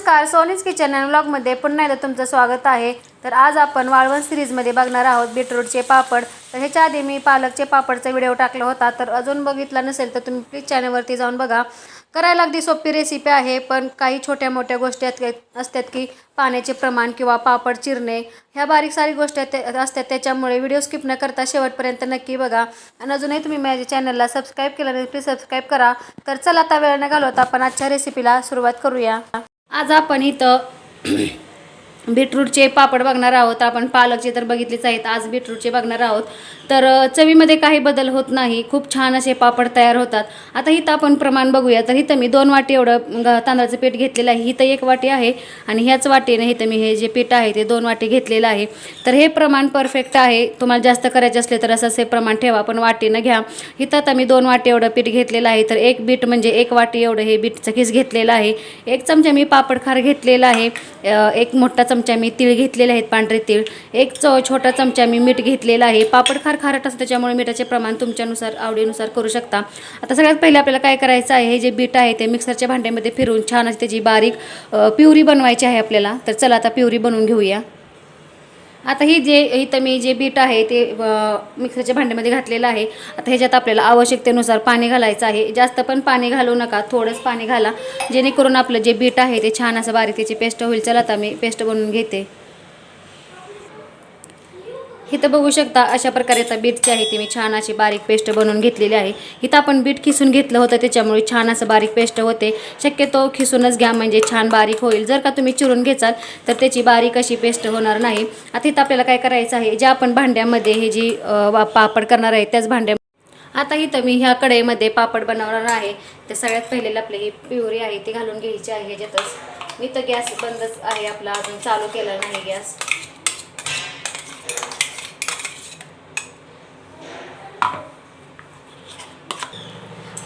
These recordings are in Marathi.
नमस्कार सोनीज किचन अँड ब्लॉगमध्ये पुन्हा एकदा तुमचं स्वागत आहे. तर आज आपण वाळवण सिरीजमध्ये बघणार आहोत बीटरूटचे पापड. तर ह्याच्या आधी मी पालकचे पापडचा व्हिडिओ टाकला होता. तर अजून बघितला नसेल तर तुम्ही प्लीज चॅनलवरती जाऊन बघा. करायला अगदी सोपी रेसिपी आहे पण काही छोट्या मोठ्या गोष्टी आहेत- असतात की पाण्याचे प्रमाण किंवा पापड चिरणे. ह्या बारीक सारी गोष्टी आहेत- असतात त्याच्यामुळे व्हिडिओ स्किप न करता शेवटपर्यंत नक्की बघा. आणि अजूनही तुम्ही माझ्या चॅनलला सबस्क्राईब केलं नाही प्लीज सबस्क्राईब करा. तर चला आता वेळ न घालवता आपण आजच्या रेसिपीला सुरुवात करूया. आज आपण इथं बीटरूटचे पापड बघणार आहोत. आपण पालकचे तर बघितलेच आहेत. आज बीटरूटचे बघणार आहोत. तर चवीमध्ये काही बदल होत नाही. खूप छान असे पापड तयार होतात. आता हिथं आपण प्रमाण बघूया. तर इथं मी दोन वाटी एवढं तांदळाचं पीठ घेतलेलं आहे. हिथं एक वाटी आहे आणि ह्याच वाटीने हिथं मी हे जे पीठ आहे ते दोन वाटी घेतलेलं आहे. तर हे प्रमाण परफेक्ट आहे. तुम्हाला जास्त करायचे असले तर असं हे प्रमाण ठेवा. पण वाटीनं घ्या. हिथं आता मी दोन वाटी एवढं पीठ घेतलेलं आहे. तर एक बीट म्हणजे एक वाटी एवढं हे बीटचं खीस घेतलेलं आहे. एक चमचा मी पापड खार घेतलेला आहे. एक मोठा चमचा मी तीळ घेतलेले आहेत पांढरे तीळ. एक च छोटा चमचा मी मीठ घेतलेला आहे. पापड खार खारट असतं त्याच्यामुळे मिठाचे प्रमाण तुमच्यानुसार आवडीनुसार करू शकता. आता सगळ्यात पहिले आपल्याला काय करायचं आहे हे जे बीट आहे ते मिक्सरच्या भांड्यामध्ये फिरून छान अशी त्याची बारीक प्युरी बनवायची आहे आपल्याला. तर चला आता प्युरी बनवून घेऊया. आता ही जे इथं मी जे बीट आहे ते मिक्सरच्या भांड्यामध्ये घातलेलं आहे. आता ह्याच्यात आपल्याला आवश्यकतेनुसार पाणी घालायचं आहे. जास्त पण पाणी घालू नका थोडंच पाणी घाला. जेणेकरून आपलं जे बीट आहे ते छान असं बारीक त्याची पेस्ट होईल. चला आता मी पेस्ट बनवून घेते. इथं बघू शकता अशा प्रकारे आता बीटची आहे ती. मी छान अशी बारीक पेस्ट बनवून घेतलेली आहे. इथं आपण बीट खिसून घेतलं होतं त्याच्यामुळे छान असं बारीक पेस्ट होते. शक्यतो खिसूनच घ्या म्हणजे छान बारीक होईल. जर का तुम्ही चिरून घेचाल तर त्याची बारीक अशी पेस्ट होणार नाही. आता इथं आपल्याला काय करायचं आहे जे आपण भांड्यामध्ये हे जी वा- पापड करणार आहे त्याच भांड्या आता इथं मी ह्या कढईमध्ये पापड बनवणार आहे. तर सगळ्यात पहिलेला आपली ही प्युरी आहे ती घालून घ्यायची आहे ह्याच्यातच. मी तर गॅस बंदच आहे आपला अजून चालू केला नाही गॅस.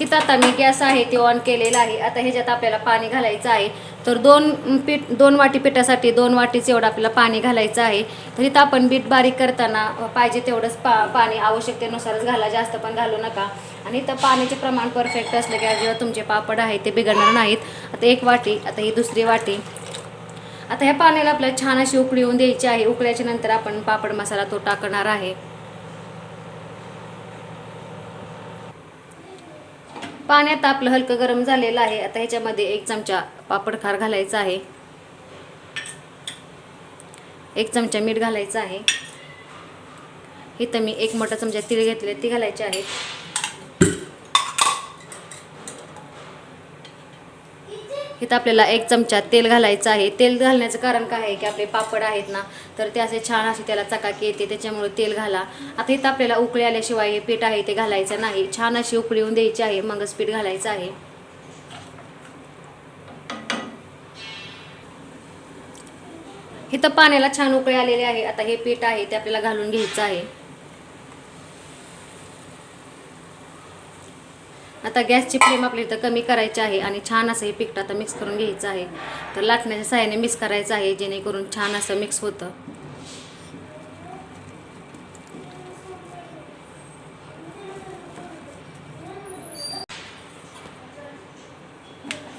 इथं आता मी गॅस आहे ते ऑन केलेला आहे. आता ह्याच्यात आपल्याला पाणी घालायचं आहे. तर दोन पीठ दोन वाटी पिठासाठी दोन वाटीच एवढं आपल्याला पाणी घालायचं आहे. तर इथं आपण बीट बारीक करताना पाहिजे तेवढंच पा पाणी आवश्यकतेनुसारच घाला जास्त पण घालू नका. आणि इथं पाण्याचे प्रमाण परफेक्ट असलं की जेव्हा तुमचे पापड आहे ते बिघडणार नाहीत. आता एक वाटी आता ही दुसरी वाटी. आता ह्या पाण्याला आपल्याला छान अशी उकळी येऊन द्यायची आहे. उकळ्याच्या नंतर आपण पापड मसाला तो टाकणार आहे. पाण्यात आपलं हलकं गरम झालेलं आहे. आता ह्याच्यामध्ये एक चमचा पापड खार घालायचा आहे. एक चमचा मीठ घालायचं आहे. इथं मी एक मोठा चमचा तीळ घेतले ती घालायची आहे. इथं आपल्याला एक चमचा तेल घालायचं आहे. तेल घालण्याचं कारण काय आहे की आपले पापड आहेत ना तर ते असे छान असे त्याला चकाकी येते त्याच्यामुळे तेल घाला. आता इथं आपल्याला उकळी आल्याशिवाय हे पीठ आहे ते घालायचं नाही. छान अशी उकळी येऊन द्यायची आहे मगच पीठ घालायचं आहे. इथं पाण्याला छान उकळी आलेली आहे. आता हे पीठ आहे ते आपल्याला घालून घ्यायचं आहे. आता गॅसची फ्लेम आपल्या इथं कमी करायची आहे आणि छान असं हे पीठ आता मिक्स करून घ्यायचं आहे. तर लाटण्याच्या सहाय्याने मिक्स करायचं आहे जेणेकरून छान असं मिक्स होतं.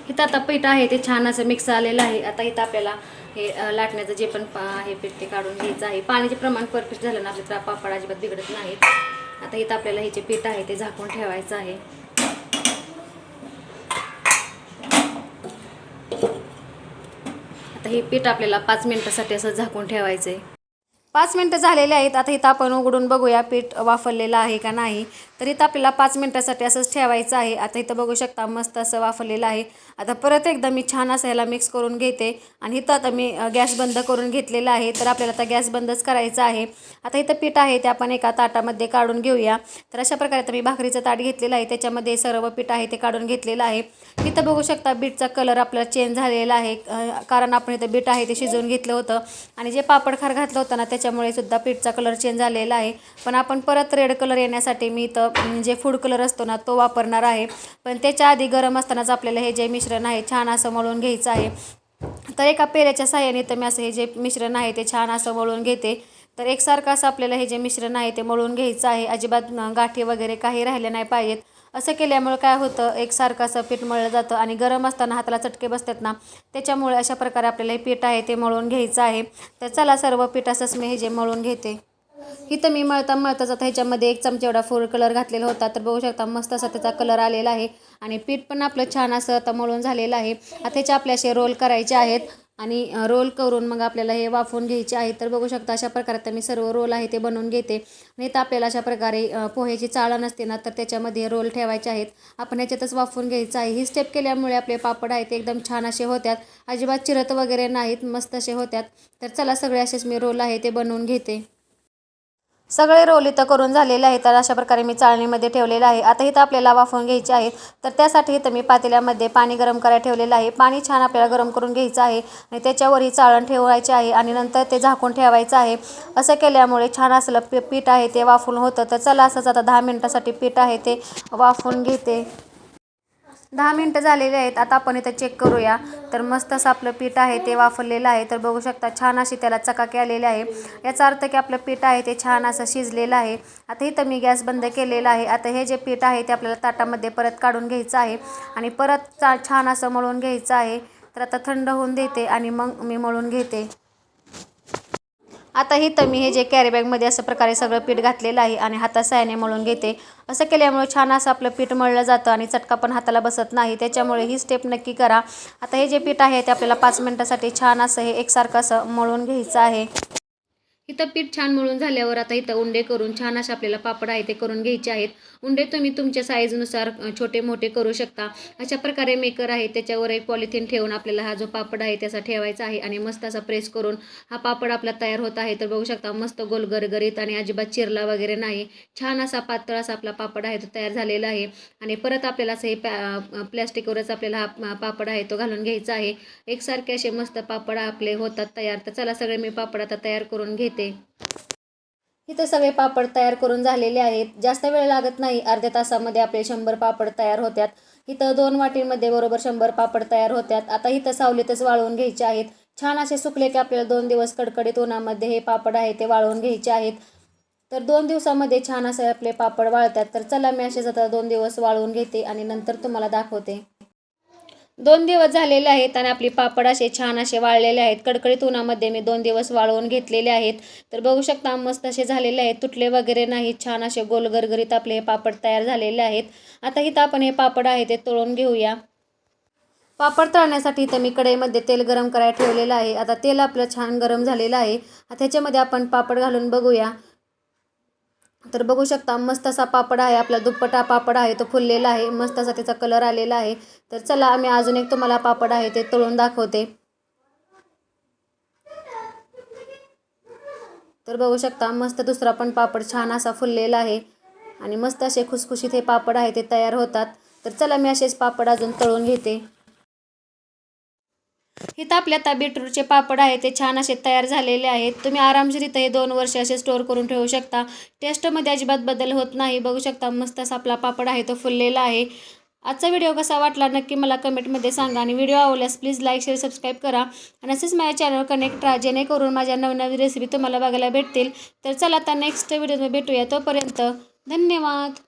इथं आता पीठ आहे ते छान असं मिक्स आलेलं आहे. आता इथं आपल्याला हे लाटण्याचं जे पण हे आहे पीठ ते काढून घ्यायचं आहे. पाण्याचे प्रमाण परफेक्ट झालं ना आपल्या पापड अजिबात बिघडत नाहीत. आता इथं आपल्याला हे जे पीठ आहे ते झाकून ठेवायचं आहे. आता हे पीठ आपल्याला पाच मिनिटासाठी असं झाकून ठेवायचं आहे पाच मिनटं झालेले आहेत. आता इथं आपण उघडून बघूया पीठ वाफरलेलं आहे का नाही. तर इथं आपल्याला पाच मिनटासाठी असंच ठेवायचं आहे. आता इथं बघू शकता मस्त असं वाफरलेलं आहे. आता परत एकदा मी छान असं ह्याला मिक्स करून घेते. आणि इथं आता मी गॅस बंद करून घेतलेला आहे. तर आपल्याला आता गॅस बंदच करायचा आहे. आता इथं पीठ आहे ते आपण एका ताटामध्ये काढून घेऊया. तर अशा प्रकारे आता मी भाकरीचं ताट घेतलेलं आहे. त्याच्यामध्ये सर्व पीठ आहे ते काढून घेतलेलं आहे. इथं बघू शकता बीटचा कलर आपल्याला चेंज झालेला आहे. कारण आपण इथं बीट आहे ते शिजवून घेतलं होतं. आणि जे पापड खार घातलं होतं ना त्याच्यामुळे सुद्धा पीठचा कलर चेंज झालेला आहे. पण आपण परत रेड कलर येण्यासाठी मी इथं जे फूड कलर असतो ना तो वापरणार आहे. पण त्याच्या आधी गरम असतानाच आपल्याला हे जे मिश्रण आहे छान असं मळून घ्यायचं आहे. तर एका पेऱ्याच्या साह्याने तर मी असं हे जे मिश्रण आहे ते छान असं मळून घेते. तर एकसारखं असं आपल्याला हे जे मिश्रण आहे ते मळून घ्यायचं आहे. अजिबात गाठी वगैरे काही राहिले नाही पाहिजेत. असं केल्यामुळे काय होतं एकसारखं असं पीठ मळलं जातं आणि गरम असताना हाताला चटके बसतात ना त्याच्यामुळे अशा प्रकारे आपल्याला हे पीठ आहे ते मळून घ्यायचं आहे. तर चला सर्व पीठ असंच मी हे जे मळून घेते. इथं मी मळता मळताच आता ह्याच्यामध्ये एक चमचा एवढा फूड कलर घातलेला होता तर बघू शकता मस्त असा त्याचा कलर आलेला आहे. आणि पीठ पण आपलं छान असं आता मळून झालेलं आहे. आता ह्याचे आपले असे रोल करायचे आहेत. आणि रोल करून मग आपल्याला हे वाफवून घ्यायचे आहे. तर बघू शकता अशा प्रकारे आता मी सर्व रोल आहे ते बनवून घेते. नाही तर आपल्याला अशा प्रकारे पोह्याची चाळण असते ना तर त्याच्यामध्ये रोल ठेवायचे आहेत. आपण ह्याच्यातच वाफवून घ्यायचं आहे. ही स्टेप केल्यामुळे आपले पापड आहेत ते एकदम छान असे होत्यात अजिबात चिरत वगैरे नाहीत मस्त असे होत्यात तर चला सगळे असेच मी रोल आहे ते बनवून घेते. सगळे रोल इथं करून झालेले आहेत तर अशा प्रकारे मी चाळणीमध्ये ठेवलेलं आहे. आता इथं आपल्याला वाफवून घ्यायचे आहे तर त्यासाठी इथं मी पातेल्यामध्ये पाणी गरम करायला ठेवलेलं आहे. पाणी छान आपल्याला गरम करून घ्यायचं आहे आणि त्याच्यावरही चाळण ठेवायची आहे आणि नंतर ते झाकून ठेवायचं आहे. असं केल्यामुळे छान असलं पी पीठ आहे ते वाफून होतं. तर चला असंच आता दहा मिनटासाठी पीठ आहे ते वाफवून घेते. दहा मिनटं झालेले आहेत. आता आपण इथं चेक करूया. तर मस्त असं आपलं पीठ आहे ते वाफरलेलं आहे. तर बघू शकता छान अशी त्याला चकाकी आलेली आहे. याचा अर्थ की आपलं पीठ आहे ते छान असं शिजलेलं आहे. आता इथं मी गॅस बंद केलेला आहे. आता हे जे पीठ आहे ते आपल्याला ताटामध्ये परत काढून घ्यायचं आहे. आणि परत चा छान असं मळून घ्यायचं आहे. तर आता थंड होऊन देते आणि मग मी मळून घेते. आता इथं मी हे जे कॅरी बॅगमध्ये असं प्रकारे सगळं पीठ घातलेलं आहे आणि हातासाहाय्याने मळून घेते. असं केल्यामुळे छान असं आपलं पीठ मळलं जातं आणि चटका पण हाताला बसत नाही. त्याच्यामुळे ही स्टेप नक्की करा. आता हे जे पीठ आहे ते आपल्याला पाच मिनटासाठी छान असं हे एकसारखं असं मळून घ्यायचं आहे. इथं पीठ छान मळून झाल्यावर आता इथं उंडे करून छान असे आपल्याला पापड आहे ते करून घ्यायचे आहेत. उंडे तुम्ही तुमच्या साईजनुसार छोटे मोठे करू शकता. अशा प्रकारे मेकर आहे. त्याच्यावर एक पॉलिथिन ठेवून आपल्याला हा जो पापड आहे त्याचा ठेवायचा आहे आणि मस्त असा प्रेस करून हा पापड आपला तयार होत आहे. तर बघू शकता मस्त गोल गरगरीत आणि अजिबात चिरला वगैरे नाही. छान असा पातळ असा आपला पापड आहे तो तयार झालेला आहे. आणि परत आपल्याला असं हे पॅ प्लॅस्टिकवरच आपल्याला हा पापड आहे तो घालून घ्यायचा आहे. एकसारखे असे मस्त पापड आपले होतात तयार. तर चला सगळे मी पापड आता तयार करून घेते. इथं सगळे पापड तयार करून झालेले आहेत. जास्त वेळ लागत नाही. अर्ध्या तासामध्ये आपले शंभर पापड तयार होत्यात इथं दोन वाटींमध्ये बरोबर शंभर पापड तयार होत्यात आता इथं सावलीतच वाळवून घ्यायचे आहेत. छान असे सुकले की आपल्याला दोन दिवस कडकडीत उन्हामध्ये हे पापड आहे ते वाळवून घ्यायचे आहेत. तर दोन दिवसामध्ये छान असे आपले पापड वाळतात. तर चला मी असेच आता दोन दिवस वाळवून घेते आणि नंतर तुम्हाला दाखवते. दोन दिवस झालेले आहेत आणि आपली पापड असे छान असे वाळलेले आहेत. कडकडीत उन्हामध्ये मी दोन दिवस वाळवून घेतलेले आहेत. तर बघू शकता मस्त असे झालेले आहेत. तुटले वगैरे नाहीत छान असे गोल गरगरीत आपले हे पापड तयार झालेले आहेत. आता इथं आपण हे पापड आहे ते तळून घेऊया. पापड तळण्यासाठी इथं मी कढईमध्ये तेल गरम करायला ठेवलेलं आहे. आता तेल आपलं छान गरम झालेलं आहे. आता ह्याच्यामध्ये आपण पापड घालून बघूया. तर बघू शकता मस्त असा पापड आहे आपला दुप्पटा पापड आहे तो फुललेला आहे मस्त असा त्याचा कलर आलेला आहे. तर चला आम्ही अजून एक तुम्हाला पापड आहे ते तळून दाखवते. तर बघू शकता मस्त दुसरा पण पापड छान असा फुललेला आहे. आणि मस्त असे खुसखुशीत हे पापड आहे ते तयार होतात. तर चला मी असेच पापड अजून तळून घेते. इथं आपल्या आता बीटरूटचे पापड आहे ते छान असे तयार झालेले आहेत. तुम्ही आरामशीर इथं हे दोन वर्ष असे स्टोअर करून ठेवू शकता. टेस्टमध्ये अजिबात बदल होत नाही. बघू शकता मस्त असा आपला पापड आहे तो फुललेला आहे. आजचा व्हिडिओ कसा वाटला नक्की मला कमेंटमध्ये सांगा. आणि व्हिडिओ आवडल्यास प्लीज लाईक शेअर सबस्क्राईब करा. आणि असेच माझ्या चॅनल कनेक्ट राहा जेणेकरून माझ्या नवनवीन रेसिपी तुम्हाला बघायला भेटतील. तर चला आता नेक्स्ट व्हिडिओमध्ये भेटूया. तोपर्यंत धन्यवाद.